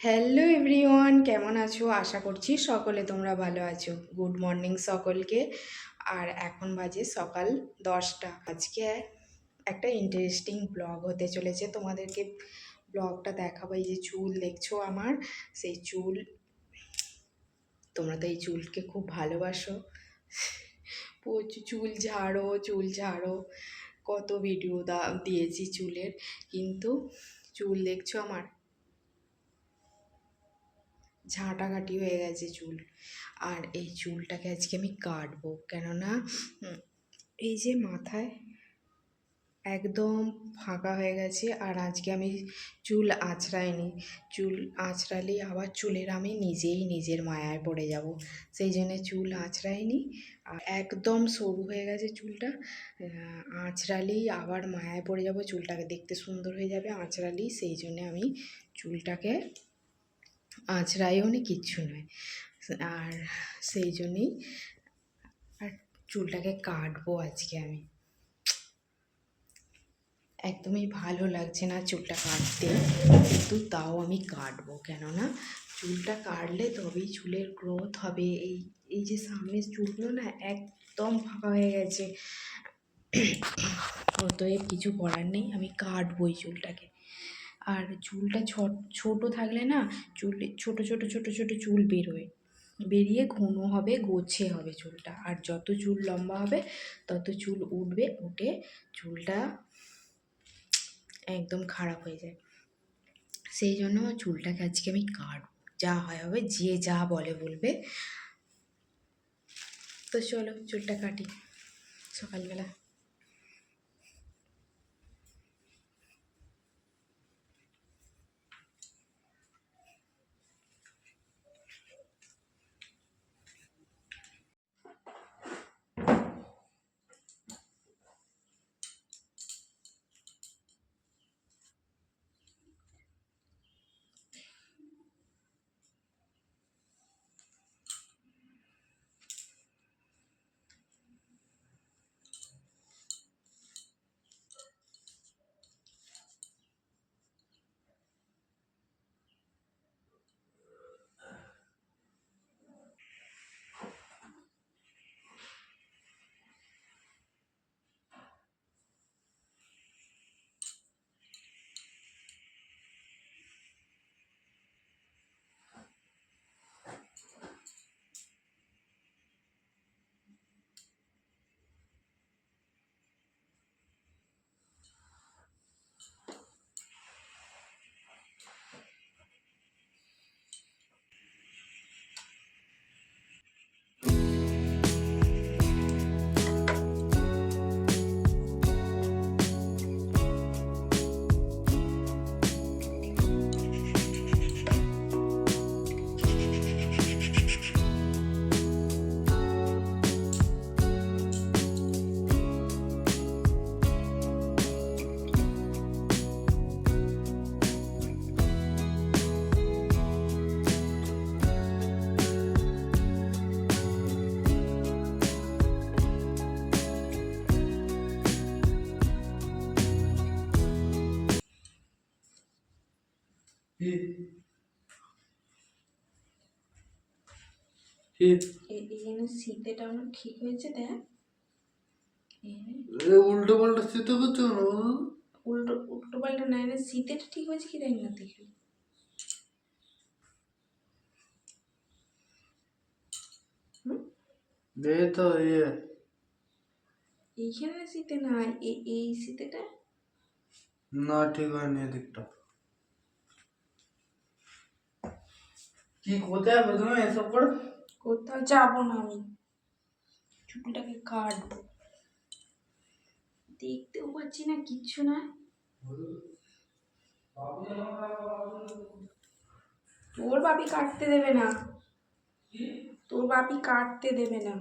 Hello everyone কেমন আছো? আশা করছি সকলে তোমরা ভালো আছো। গুড মর্নিং সকলকে। আর এখন বাজে সকাল দশটা। আজকে একটা ইন্টারেস্টিং ব্লগ হতে চলেছে। তোমাদেরকে ব্লগটা দেখাবো। এই যে চুল দেখছ আমার? সেই চুল, তোমরা তো এই চুলকে খুব ভালোবাসো। প্রচুর চুল ঝাড়ো চুল ঝাড়ো। কত ভিডিও দা, দিয়েছি চুলের। কিন্তু চুল দেখছ আমার? ঝাঁটাঘাটি হয়ে গেছে চুল। আর এই চুলটাকে আজকে আমি কাটবো। কেননা এই যে মাথায় একদম ফাঁকা হয়ে গেছে আর আজকে আমি চুল আঁচড়াইনি। চুল আঁচড়ালেই আবার চুলের আমি নিজেই নিজের মায়ায় পড়ে যাব। সেই জন্য চুল আঁচড়াইনি আর একদম সরু হয়ে গেছে চুলটা। আঁচড়ালেই আবার মায়ায় পড়ে যাব। চুলটাকে দেখতে সুন্দর হয়ে যাবে। আঁচড়ালেই সেই জন্য আমি চুলটাকে আঁচড়াইও নি, কিচ্ছু নয়। আর সেই জন্যই আর চুলটাকে কাটবো আজকে আমি। একদমই ভালো লাগছে না চুলটা কাটতে, কিন্তু তাও আমি কাটবো, কেননা চুলটা কাটলে তবেই চুলের গ্রোথ হবে। এই এই যে সামনের চুলগুলো না একদম ফাঁকা হয়ে গেছে। অতএব কিছু করার নেই, আমি কাটবই চুলটাকে। আর চুলটা ছোট থাকলে না চুল, ছোট ছোট ছোট ছোট চুল বেরোয়। বেরিয়ে ঘন হবে, গোছে হবে চুলটা। আর যত চুল লম্বা হবে, তত চুল উঠবে, উঠে চুলটা একদম খারাপ হয়ে যায়। সেই জন্য চুলটাকে আজকে আমি কাটব যা হয় হবে, যে যা বলে বলবে। তো চলো, চুলটা কাটি। সকালবেলা। শীতেটা আমার ঠিক হয়েছে দেখ। উল্টো পাল্টা করছ না? উল্টো উল্টো পাল্টা না শীতেটা ঠিক হয়েছে কি না দেখি। তো ইয়ে। এইখানে শীতে নাই এই শীতেটা না ঠিক হয়নি এদিকটা। কি কোথায়? প্রথমে এসব করে। কোথাও যাব না আমি। চুলটাকে কাটবো। দেখতেও পাচ্ছি না, কিচ্ছু না। তোর বাপি কাটতে দেবে না। তোর বাপি কাটতে দেবে না।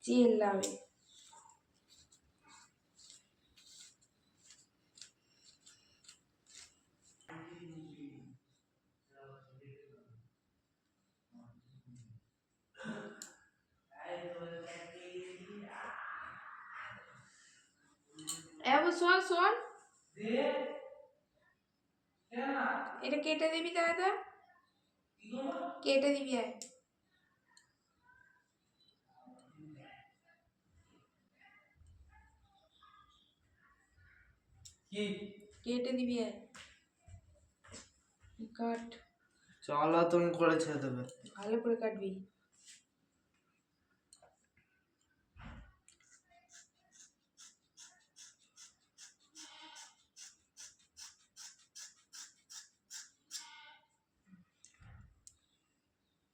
চেল্লাবে শোন শোন। এটা কেটে দিবি দাদা কেটে দিবি আয়। কি? কেটে দিবি আয়। কাট। জ্বালাতন করেছে দেবে। ভালো করে কাটবি।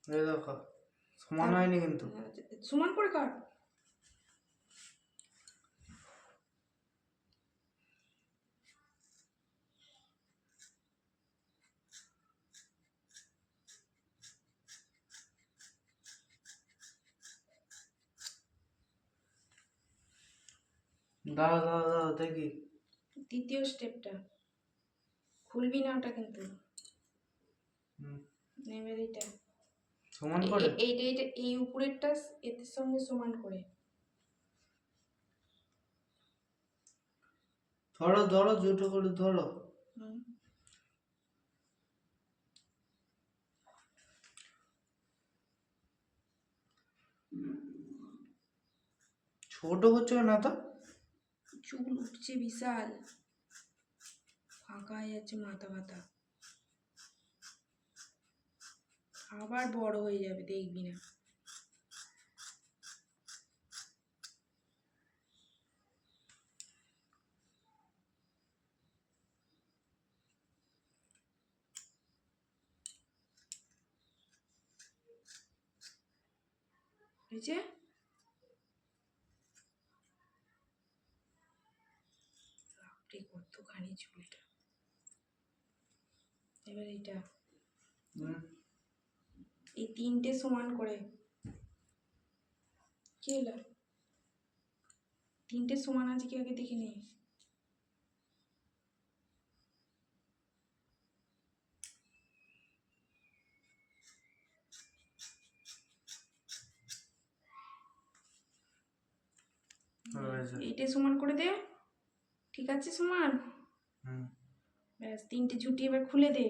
এই দেখো সমান হয়নি কিন্তু। সমান করে কাট। দাও দাও দাও দেখি। দ্বিতীয় স্টেপটা খুলবি না ওটা কিন্তু। নেবে এইটা সমান করে? এইটা এইটা এই উপরেরটা এর সঙ্গে সমান করে। ধরো ধরো দুটো করে ধরো। ছোট হচ্ছে না তো? চুল উঠছে বিশাল। ফাঁকা হয়ে যাচ্ছে মাথা। ব্যথা আবার বড় হয়ে যাবে দেখবি না। হয়েছে বাপরে কতখানি চুলটা। এবার এটা হুম, এই তিনটে সমান করে কি হলো? তিনটে সমান আছে কি আগে দেখে নে। এইটা সমান করে দে। ঠিক আছে সমান? ব্যাস তিনটে ঝুটি এবার খুলে দে।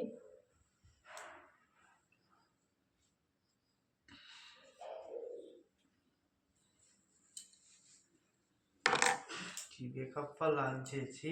কি বেকাপ্পা লাগছে ছি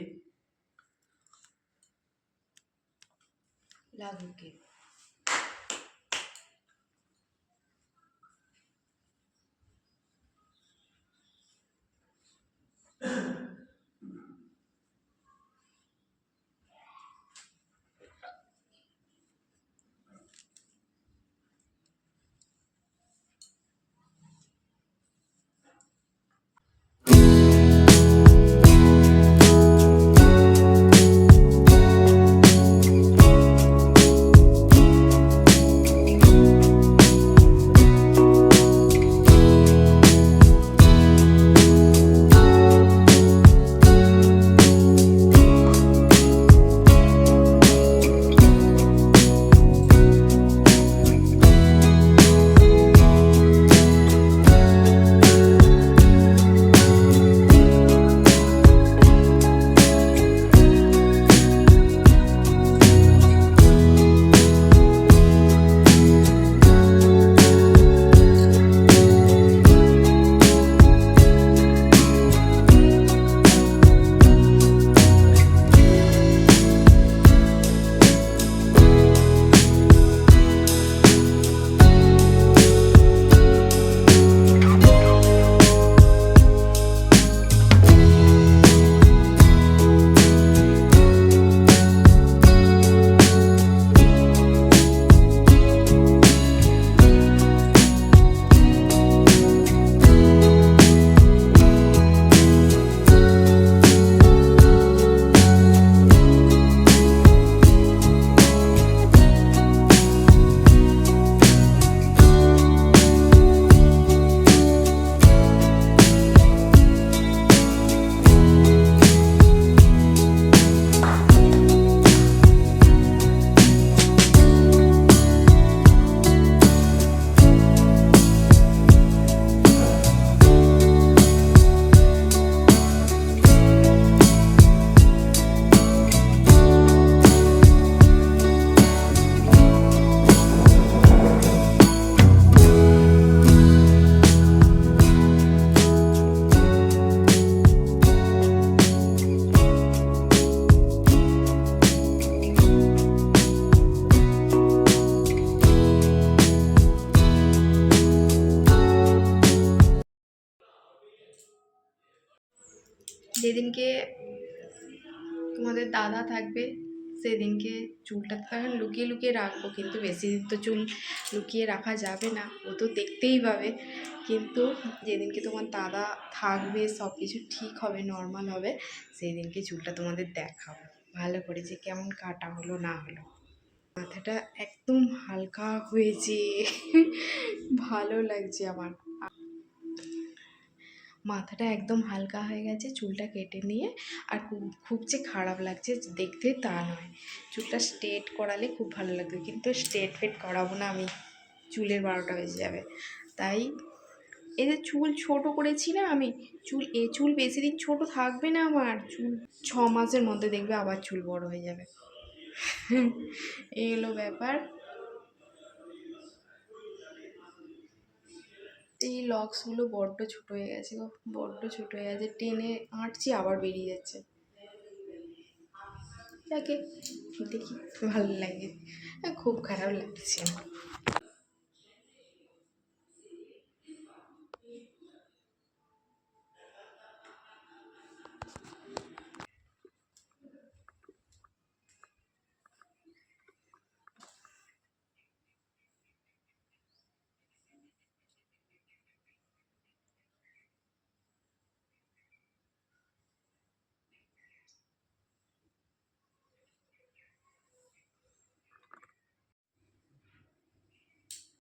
দাদা থাকবে। সেদিনকে চুলটা তো এখন লুকিয়ে লুকিয়ে রাখব, কিন্তু বেশি দিন তো চুল লুকিয়ে রাখা যাবে না, ও তো দেখতেই পাবে। কিন্তু যেদিনকে তোমার দাদা থাকবে সব কিছু ঠিক হবে নর্মাল হবে সেই দিনকে চুলটা তোমাদের দেখাবো। ভালো করে যে কেমন কাটা হলো, না হলো। মাথাটা একদম হালকা হয়েছে। ভালো লাগছে আমার। মাথাটা একদম হালকা হয়ে গেছে, চুলটা কেটে নিয়ে, আর খুব যে খারাপ লাগছে দেখতে তা নয়। চুলটা স্ট্রেট করালে খুব ভালো লাগবে, কিন্তু স্ট্রেট ফেট করাবো না আমি। চুলের বারোটা বেজে যাবে। তাই এই যে চুল ছোট করেছি না আমি, চুল, এ চুল বেশি দিন ছোট থাকবে না আমার, চুল ছ মাসের মধ্যে দেখবে আবার চুল বড় হয়ে যাবে। এই হলো ব্যাপার এই লক্সগুলো বড্ড ছোট হয়ে গেছে গো, বড্ড ছোট হয়ে গেছে, টেনে আঁটছি, আবার বেরিয়ে যাচ্ছে। দেখি, ভালো লাগে। খুব খারাপ লাগছে। আমার